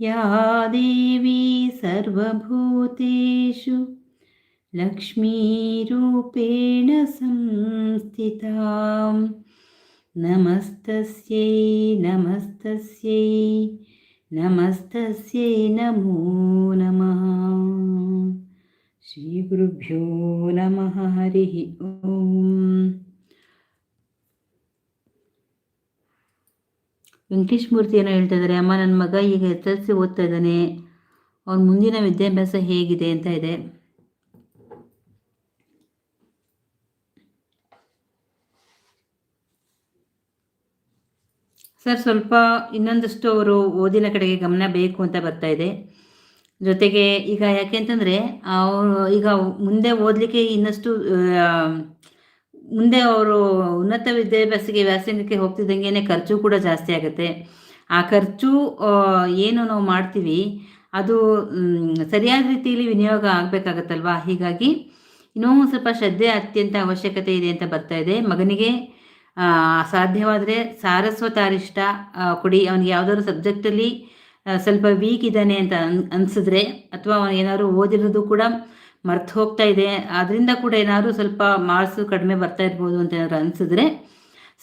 या देवी सर्वभूतेषु लक्ष्मीरूपेण संस्थितां नमस्तस्यै नमस्तस्यै नमस्तस्यै नमो नमः। श्रीगुरुभ्यो नमः हरिः ओम् ವೆಂಕಟೇಶ್ ಮೂರ್ತಿ ಏನೋ ಹೇಳ್ತಾ ಇದ್ದಾರೆ ಅಮ್ಮ ನನ್ನ ಮಗ ಈಗ ಎಸ್ ಎಲ್ ಓದ್ತಾ ಇದ್ದಾನೆ. ಅವನ ಮುಂದಿನ ವಿದ್ಯಾಭ್ಯಾಸ ಹೇಗಿದೆ? ಅಂತ ಇದೆ. ಸರ್, ಸ್ವಲ್ಪ ಇನ್ನೊಂದಷ್ಟು ಅವರು ಓದಿನ ಕಡೆಗೆ ಗಮನ ಬೇಕು ಅಂತ ಬರ್ತಾ ಇದೆ. ಜೊತೆಗೆ ಈಗ ಯಾಕೆ ಅಂತಂದರೆ, ಅವರು ಈಗ ಮುಂದೆ ಓದಲಿಕ್ಕೆ ಇನ್ನಷ್ಟು ಮುಂದೆ ಅವರು ಉನ್ನತ ವಿದ್ಯಾಭ್ಯಾಸಕ್ಕೆ ವ್ಯಾಸಂಗಕ್ಕೆ ಹೋಗ್ತಿದ್ದಂಗೆ ಖರ್ಚು ಕೂಡ ಜಾಸ್ತಿ ಆಗುತ್ತೆ. ಆ ಖರ್ಚು ಏನು ನಾವು ಮಾಡ್ತೀವಿ, ಅದು ಸರಿಯಾದ ರೀತಿಯಲ್ಲಿ ವಿನಿಯೋಗ ಆಗಬೇಕಾಗತ್ತಲ್ವಾ? ಹೀಗಾಗಿ ಇನ್ನೂ ಸ್ವಲ್ಪ ಶ್ರದ್ಧೆ, ಅತ್ಯಂತ ಅವಶ್ಯಕತೆ ಇದೆ ಅಂತ ಬರ್ತಾ ಇದೆ. ಮಗನಿಗೆ ಸಾಧ್ಯವಾದರೆ ಸಾರಸ್ವತಾರಿಷ್ಟ ಕೊಡಿ. ಅವನಿಗೆ ಯಾವುದಾದ್ರು ಸಬ್ಜೆಕ್ಟಲ್ಲಿ ಸ್ವಲ್ಪ ವೀಕ್ ಇದ್ದಾನೆ ಅಂತ ಅನ್, ಅನಿಸಿದ್ರೆ, ಅಥವಾ ಏನಾದ್ರು ಓದಿರೋದು ಕೂಡ ಮರ್ತು ಹೋಗ್ತಾ ಇದೆ. ಅದರಿಂದ ಕೂಡ ಏನಾದರೂ ಸ್ವಲ್ಪ ಮಾರ್ಕ್ಸು ಕಡಿಮೆ ಬರ್ತಾ ಇರ್ಬೋದು ಅಂತ ಏನಾದ್ರು ಅನಿಸಿದ್ರೆ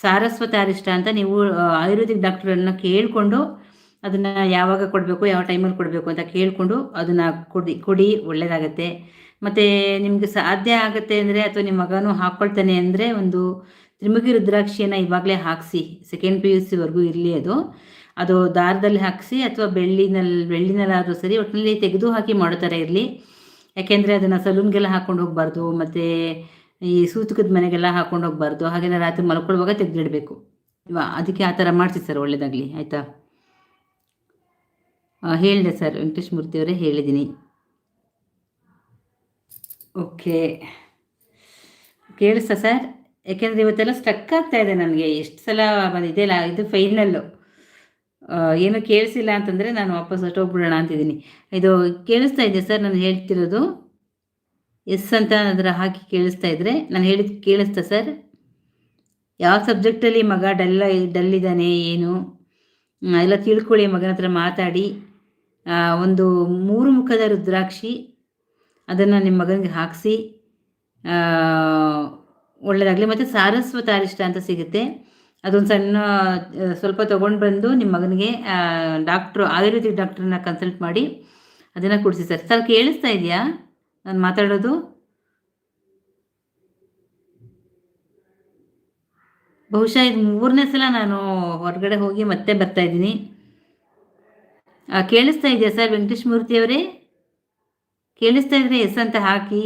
ಸಾರಸ್ವತ ಅರಿಷ್ಟ ಅಂತ ನೀವು ಆಯುರ್ವೇದಿಕ್ ಡಾಕ್ಟ್ರನ್ನ ಕೇಳಿಕೊಂಡು ಅದನ್ನು ಯಾವಾಗ ಕೊಡಬೇಕು, ಯಾವ ಟೈಮಲ್ಲಿ ಕೊಡಬೇಕು ಅಂತ ಕೇಳಿಕೊಂಡು ಅದನ್ನು ಕೊಡಿ ಕೊಡಿ ಒಳ್ಳೆಯದಾಗತ್ತೆ ಮತ್ತು ನಿಮಗೆ ಸಾಧ್ಯ ಆಗುತ್ತೆ ಅಂದರೆ ಅಥವಾ ನಿಮ್ಮ ಮಗನೂ ಹಾಕ್ಕೊಳ್ತಾನೆ ಅಂದರೆ ಒಂದು ತ್ರಿಮುಖಿ ರುದ್ರಾಕ್ಷಿಯನ್ನು ಇವಾಗಲೇ ಹಾಕಿಸಿ ಸೆಕೆಂಡ್ ಪಿ ಯು ಸಿವರೆಗೂ ಇರಲಿ ಅದು. ಅದು ದಾರದಲ್ಲಿ ಹಾಕಿಸಿ ಅಥವಾ ಬೆಳ್ಳಿನಲ್ಲಿ ಬೆಳ್ಳಿನಲ್ಲಾದರೂ ಸರಿ ಒಟ್ಟಿನಲ್ಲಿ ತೆಗೆದು ಹಾಕಿ ಮಾಡ್ತಾರೆ ಇರಲಿ. ಯಾಕೆಂದರೆ ಅದನ್ನು ಸಲೂನ್ಗೆಲ್ಲ ಹಾಕೊಂಡು ಹೋಗ್ಬಾರ್ದು, ಮತ್ತು ಈ ಸೂತಕದ ಮನೆಗೆಲ್ಲ ಹಾಕೊಂಡು ಹೋಗ್ಬಾರ್ದು, ಹಾಗೆಲ್ಲ ರಾತ್ರಿ ಮಲ್ಕೊಳ್ಳುವಾಗ ತೆಗೆದಿಡಬೇಕು. ಅದಕ್ಕೆ ಆ ಥರ ಮಾಡಿಸಿ ಸರ್ ಒಳ್ಳೆಯದಾಗಲಿ ಆಯಿತಾ? ಹೇಳಿದೆ ಸರ್ ವೆಂಕಟೇಶ್ ಮೂರ್ತಿಯವರೇ ಹೇಳಿದ್ದೀನಿ. ಓಕೆ. ಕೇಳಿಸ್ತಾ ಸರ್? ಯಾಕೆಂದರೆ ಇವತ್ತೆಲ್ಲ ಸ್ಟಕ್ ಆಗ್ತಾ ಇದೆ ನನಗೆ, ಎಷ್ಟು ಸಲ ಬಂದಿದೆಯಲ್ಲ ಇದು ಫೈನಲ್ಲು ಏನು ಕೇಳಿಸಿಲ್ಲ ಅಂತಂದರೆ ನಾನು ವಾಪಸ್ ಹೊಟ್ಟೋಗ್ಬಿಡೋಣ ಅಂತಿದ್ದೀನಿ. ಇದು ಕೇಳಿಸ್ತಾ ಇದೆ ಸರ್, ನಾನು ಹೇಳ್ತಿರೋದು. ಎಸ್ ಅಂತ ಅದರ ಹಾಕಿ ಕೇಳಿಸ್ತಾ ಇದ್ದರೆ ನಾನು ಹೇಳಿದ ಕೇಳಿಸ್ತಾ ಸರ್? ಯಾವ ಸಬ್ಜೆಕ್ಟಲ್ಲಿ ಮಗ ಡಲ್ಲ ಡಲ್ ಇದ್ದಾನೆ, ಏನು? ಎಲ್ಲ ತಿಳ್ಕೊಳ್ಳಿ ಮಗನ ಹತ್ರ ಮಾತಾಡಿ. ಒಂದು ಮೂರು ಮುಖದ ರುದ್ರಾಕ್ಷಿ, ಅದನ್ನು ನಿಮ್ಮ ಮಗನಿಗೆ ಹಾಕಿಸಿ. ಒಳ್ಳೆಯದಾಗಲಿ ಮತ್ತು ಸಾರಸ್ವತ ಅರಿಷ್ಟ ಅಂತ ಸಿಗುತ್ತೆ. ಅದೊಂದು ಸಣ್ಣ ಸ್ವಲ್ಪ ತೊಗೊಂಡು ಬಂದು ನಿಮ್ಮ ಮಗನಿಗೆ ಡಾಕ್ಟ್ರು, ಆಯುರ್ವೇದಿಕ್ ಡಾಕ್ಟ್ರನ್ನ ಕನ್ಸಲ್ಟ್ ಮಾಡಿ ಅದನ್ನು ಕೊಡಿಸಿ ಸರ್. ಸರ್, ಕೇಳಿಸ್ತಾ ಇದೆಯಾ? ನಾನು ಮಾತಾಡೋದು? ಬಹುಶಃ ಇದು ಮೂರನೇ ಸಲ ನಾನು ಹೊರಗಡೆ ಹೋಗಿ ಮತ್ತೆ ಬರ್ತಾ ಇದ್ದೀನಿ. ಕೇಳಿಸ್ತಾ ಇದೆಯಾ ಸರ್ ವೆಂಕಟೇಶ್ ಮೂರ್ತಿಯವರೇ ಕೇಳಿಸ್ತಾ ಇದ್ರೆ ಎಸ್ ಅಂತ ಹಾಕಿ.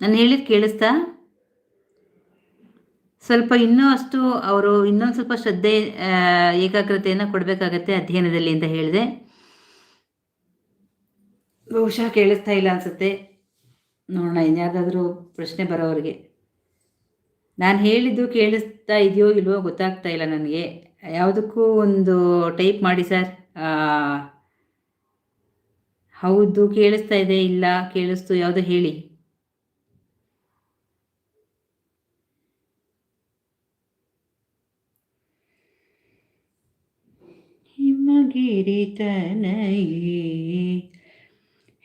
ನಾನು ಹೇಳಿದ್ದು ಕೇಳಿಸ್ತಾ? ಸ್ವಲ್ಪ ಇನ್ನೂ ಅಷ್ಟು ಅವರು ಇನ್ನೊಂದು ಸ್ವಲ್ಪ ಶ್ರದ್ಧೆ ಏಕಾಗ್ರತೆಯನ್ನು ಕೊಡಬೇಕಾಗತ್ತೆ ಅಧ್ಯಯನದಲ್ಲಿ ಅಂತ ಹೇಳಿದೆ. ಬಹುಶಃ ಕೇಳಿಸ್ತಾ ಇಲ್ಲ ಅನಿಸುತ್ತೆ. ನೋಡೋಣ ಇನ್ಯಾವುದಾದ್ರೂ ಪ್ರಶ್ನೆ ಬರೋವ್ರಿಗೆ. ನಾನು ಹೇಳಿದ್ದು ಕೇಳಿಸ್ತಾ ಇದೆಯೋ ಇಲ್ವೋ ಗೊತ್ತಾಗ್ತಾ ಇಲ್ಲ ನನಗೆ. ಯಾವುದಕ್ಕೂ ಒಂದು ಟೈಪ್ ಮಾಡಿ ಸರ್. ಹೌದು, ಕೇಳಿಸ್ತಾ ಇದೆ, ಇಲ್ಲ, ಕೇಳಿಸ್ತು, ಯಾವುದೋ ಹೇಳಿ? ഗിരിതനയേ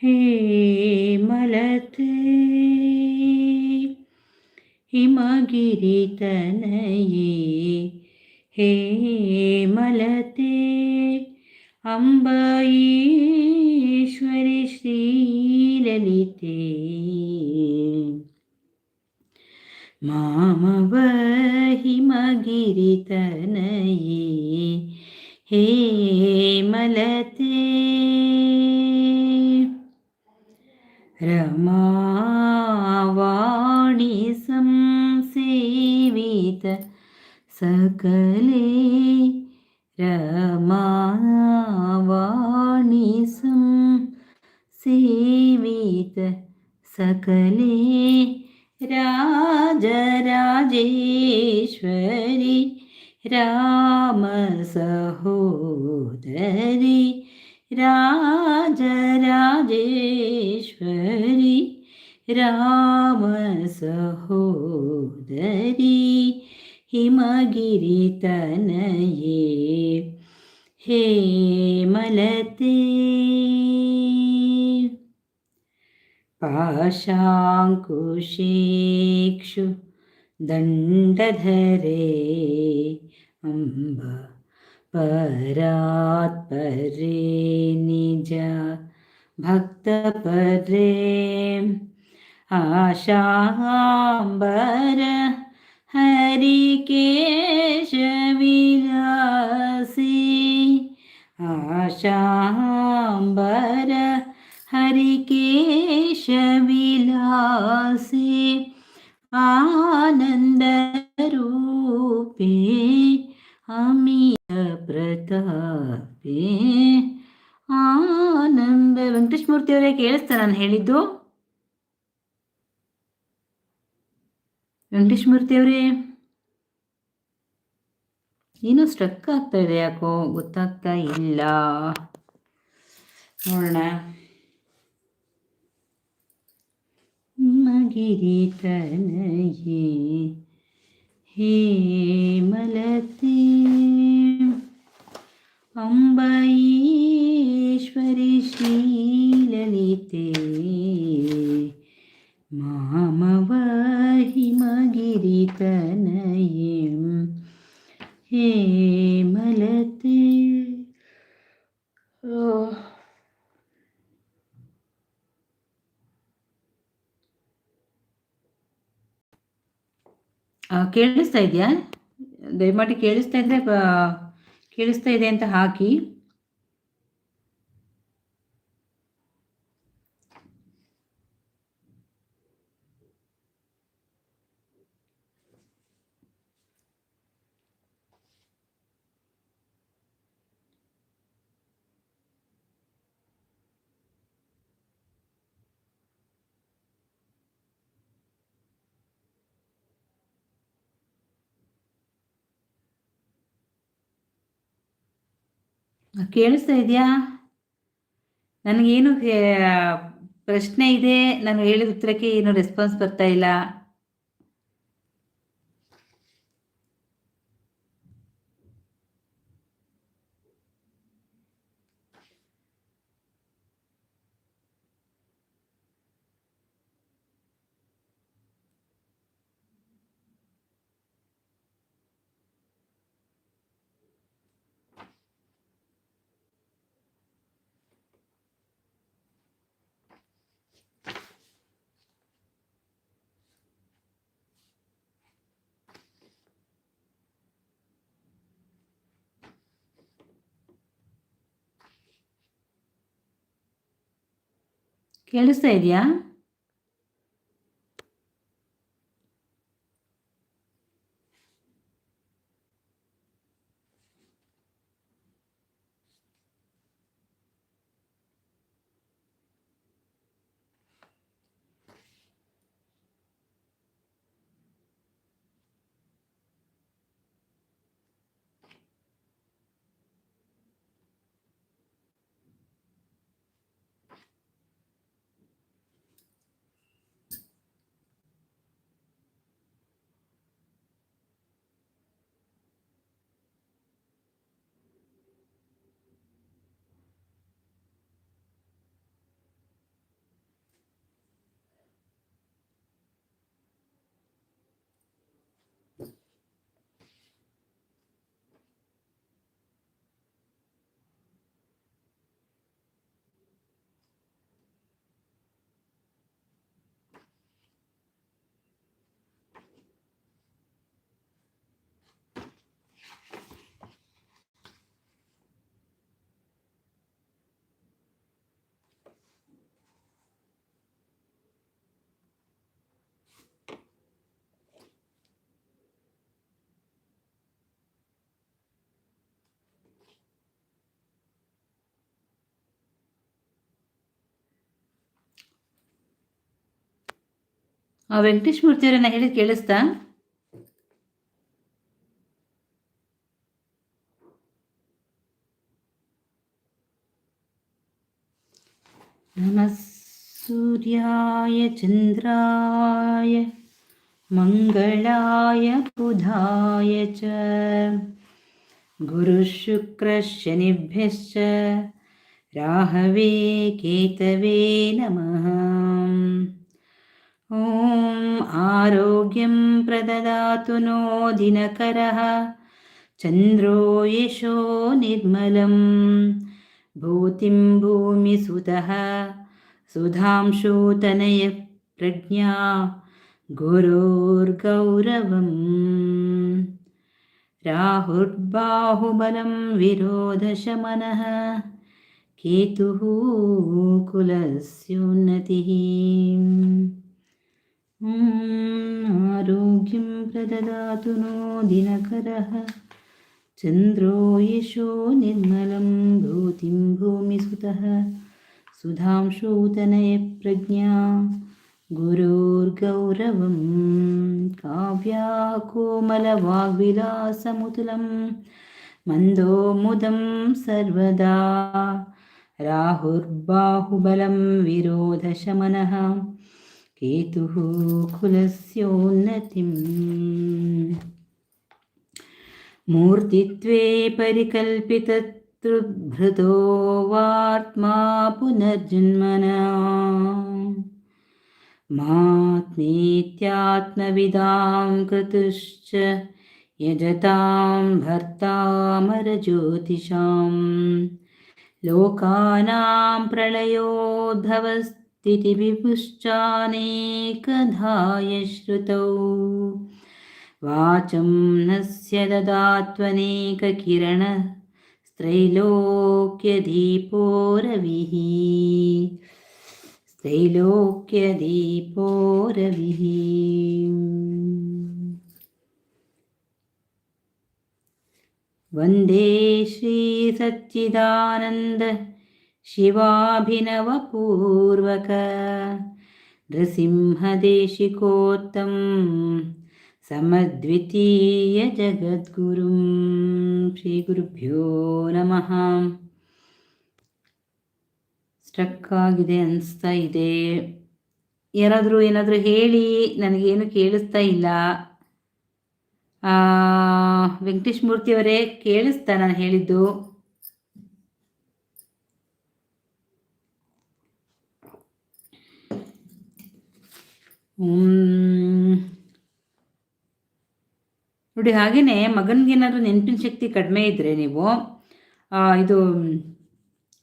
ഹേ മലത്തേ ഹിമഗിരിതനയേ ഹേ മലത്തേ അംബായീശ്വരി ശ്രീലലിതേ മാമവ ഹിമഗിരിതനയേ हिमगिरितनये हेमलते रमावाणि संसेवित सकले। रमावाणि सेवित सकले। राजराजेश्वरि रामसहोदरि रामसहोदरी हिमगिरितनये हे मलते पाशाङ्कुशेक्षु दण्डधरे अम्ब परात्परे निज भक्तपरे ആശാംബര ഹരികേശവിലാസി. ആശാംബര ഹരികേശവിലാസി. ആനന്ദരൂപേ അമിത ಪ್ರತಾಪೇ ಆನಂದ ವೆಂಕಟೇಶ್ ಮೂರ್ತಿ ಹೇಳಿದ್ದು ಏನು ಅವರೇ? ಸ್ಟ್ರಕ್ ಆಗ್ತಾ ಇದೆ ಯಾಕೋ? ಗೊತ್ತಾಗ್ತಾ ಇಲ್ಲ. ನೋಡೋಣ. ಮಗಿರಿ ತನಯೇ ಹೇ ಮಲತೆ ಅಂಬೈಶ್ವರಿ ಶ್ರೀಲಲಿತೆ ಮಾಮವ ಹಿಮಗಿರಿತನಯಂ ಹೇಮಲತೆ ಕೇಳಿಸ್ತಾ ಇದೆಯಾ? ದಯಮಾಡಿ ಕೇಳಿಸ್ತಾ ಇದ್ರೆ ಕೇಳಿಸ್ತಾ ಇದೆ ಅಂತ ಹಾಕಿ. ಕೇಳಿಸ್ತಾ ಇದೆಯಾ? ನನಗೇನು ಪ್ರಶ್ನೆ ಇದೆ. ನಾನು ಹೇಳಿದ ಉತ್ತರಕ್ಕೆ ಏನು ರೆಸ್ಪಾನ್ಸ್ ಬರ್ತಾ ಇಲ್ಲ. ಕೇಳಿಸ್ತಾ ಇದೆಯಾ? ವೆಂಕಟೇಶ್ ಮೂರ್ತಿಯವರನ್ನ ಹೇಳಿ ಕೇಳಿಸ್ತಾ ನಮಃ सूर्याय चन्द्राय मङ्गलाय बुधाय च गुरुशुक्रशनिभ्यश्च राहवे केतवे नमः ॐ आरोग्यं प्रददातु नो दिनकरः। चन्द्रो यशो निर्मलं भूतिं भूमिसुतः। सुधांशोतनय प्रज्ञा। गुरोर्गौरवम्। राहुर्बाहुबलं विरोधशमनः। केतुः कुलस्योन्नतिः आरोग्यं प्रददातु नो दिनकरः। चन्द्रो यशो निर्मलं भूतिं भूमिसुतः। सुधांशोतनयप्रज्ञा गुरोर्गौरवं काव्याकोमलवाग्विलासमुतुलं मन्दोमुदं सर्वदा। राहुर्बाहुबलं विरोधशमनः केतुः कुलस्योन्नतिम् मूर्तित्वे परिकल्पित तृभृतो वात्मा पुनर्जन्मना। मात्मेत्यात्मविदां कृतुश्च यजतां भर्तामरज्योतिषां लोकानां प्रलयोद्धवस्थितिविपुश्चानेकधाय श्रुतौ वाचं नस्य ददात्वनेककिरण त्रैलोक्यदीपो रविः त्रैलोक्यदीपो रविः वन्दे श्रीसच्चिदानन्द शिवाभिनवपूर्वक नृसिंहदेशिकोत्तम् ಸಮದ್ವಿತೀಯ ಜಗದ್ಗುರು ಶ್ರೀ ಗುರುಭ್ಯೋ ನಮಃ ಸ್ಟ್ರಕ್ ಆಗಿದೆ ಅನಿಸ್ತಾ ಇದೆ ಯಾರಾದರೂ ಏನಾದರೂ ಹೇಳಿ ನನಗೇನು ಕೇಳಿಸ್ತಾ ಇಲ್ಲ ವೆಂಕಟೇಶ್ ಮೂರ್ತಿಯವರೇ ಕೇಳಿಸ್ತಾ ನಾನು ಹೇಳಿದ್ದು ನೋಡಿ ಹಾಗೆಯೇ ಮಗನಿಗೇನಾದರೂ ನೆನಪಿನ ಶಕ್ತಿ ಕಡಿಮೆ ಇದ್ದರೆ ನೀವು ಇದು,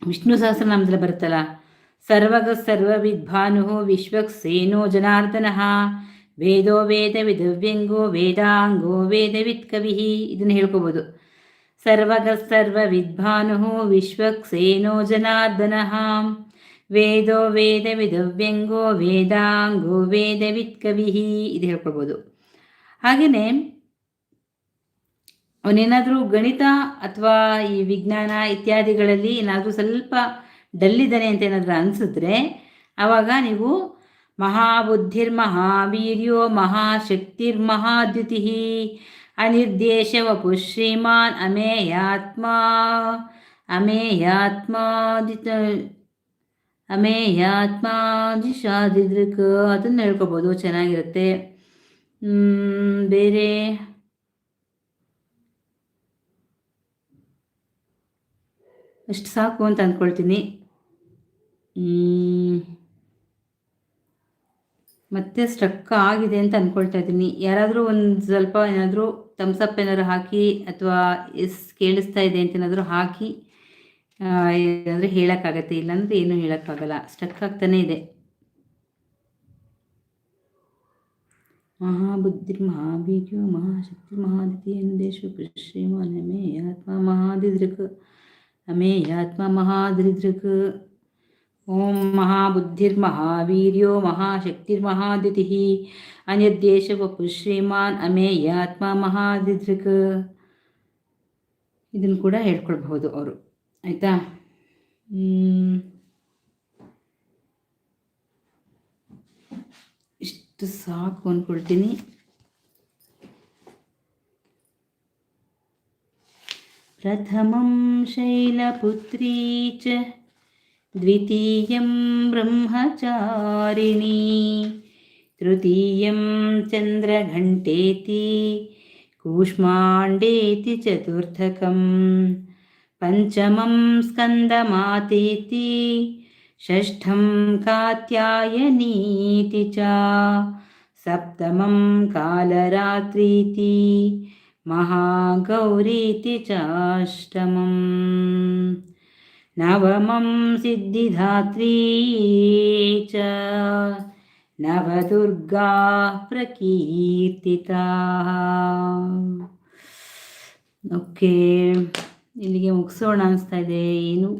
ವಿಷ್ಣು ಸಹಸ್ರನಾಮದಲ್ಲಿ ಬರುತ್ತಲ್ಲ, ಸರ್ವಗ ಸರ್ವವಿದ್ಭಾನು ವಿಶ್ವಕ್ ಸೇನೋ ಜನಾರ್ದನ, ವೇದೋ ವೇದ ವಿಧವ್ಯಂಗೋ ವೇದಾಂಗೋ ವೇದವಿತ್ ಕವಿ ಇದನ್ನು ಹೇಳ್ಕೋಬೋದು. ಸರ್ವಗ ಸರ್ವ ವಿದ್ಭಾನು ವಿಶ್ವಕ್ ಸೇನೋ ಜನಾರ್ದನ ವೇದೋ ವೇದ ವಿಧವ್ಯಂಗೋ ವೇದಾಂಗೋ ವೇದವಿತ್ ಕವಿ ಇದು ಹೇಳ್ಕೊಳ್ಬೋದು. ಹಾಗೆಯೇ ಅವನೇನಾದರೂ ಗಣಿತ ಅಥವಾ ಈ ವಿಜ್ಞಾನ ಇತ್ಯಾದಿಗಳಲ್ಲಿ ಏನಾದರೂ ಸ್ವಲ್ಪ ಡಲ್ಲಿದ್ದಾನೆ ಅಂತ ಏನಾದರೂ ಅನಿಸಿದ್ರೆ ಆವಾಗ ನೀವು ಮಹಾಬುದ್ಧಿರ್ ಮಹಾಬುದ್ಧಿರ್ಮಹಾವೀರ್ಯೋ ಮಹಾಶಕ್ತಿರ್ಮಹಾದ್ಯುತಿ ಅನಿರ್ದೇಶ ವಪು ಶ್ರೀಮಾನ್ ಅಮೇಯಾತ್ಮ ಅಮೇಯಾತ್ಮಾದಿತ ಅಮೇಯಾತ್ಮಾದಿಶಾದಿದೃಕ್ ಅದನ್ನ ಹೇಳ್ಕೊಬೋದು, ಚೆನ್ನಾಗಿರುತ್ತೆ. ಬೇರೆ? ಅಷ್ಟು ಸಾಕು ಅಂತ ಅಂದ್ಕೊಳ್ತೀನಿ ಮತ್ತೆ ಸ್ಟ್ರಕ್ ಆಗಿದೆ ಅಂತ ಅಂದ್ಕೊಳ್ತಾ ಇದ್ದೀನಿ. ಯಾರಾದರೂ ಒಂದು ಸ್ವಲ್ಪ ಏನಾದರೂ ತಮ್ಸಪ್ ಏನಾದರೂ ಹಾಕಿ ಅಥವಾ ಎಸ್ ಕೇಳಿಸ್ತಾ ಇದೆ ಅಂತ ಏನಾದರೂ ಹಾಕಿ ಏನಾದರೂ ಹೇಳೋಕ್ಕಾಗತ್ತೆ, ಇಲ್ಲಾಂದರೆ ಏನೂ ಹೇಳೋಕ್ಕಾಗಲ್ಲ. ಸ್ಟಕ್ ಆಗ್ತಾನೇ ಇದೆ. ಮಹಾಬುದ್ಧಿ ಮಹಾಬೀಜು ಮಹಾಶಕ್ತಿ ಮಹಾದಿತಿ ದೇಶ ಶ್ರೀಮಾನಮೇ ಆತ್ಮ ಮಹಾದಿದೃಕ್ ಯಾತ್ಮಾ ಮಹಾದಿದ್ರಿಕ. ಓಂ ಮಹಾಶಕ್ತಿರ್ ಮಹಾದಿತಿಹಿ. ಅನ್ಯದೇಶ ವಪು ಶ್ರೀಮಾನ್ ಅಮೇಯಾತ್ಮ ಮಹಾದಿದೃಕ್ ಇದನ್ನು ಕೂಡ ಹೇಳ್ಕೊಳ್ಬಹುದು ಅವರು. ಆಯಿತಾ ಇಷ್ಟು ಸಾಕು ಅಂದ್ಕೊಳ್ತೀನಿ प्रथमं शैलपुत्री च द्वितीयं ब्रह्मचारिणी तृतीयं चन्द्रघण्टेति कूष्माण्डेति चतुर्थकं पञ्चमं स्कन्दमातीति षष्ठं कात्यायनीति च सप्तमं कालरात्रीति महागौरीति चाष्टमम् नवमं सिद्धिधात्री च नवदुर्गा प्रकीर्तिताः ओके okay. ಇಲ್ಲಿಗೆ ಮುಗಿಸೋಣ ಅನಿಸ್ತಾ ಇದೆ. ಏನು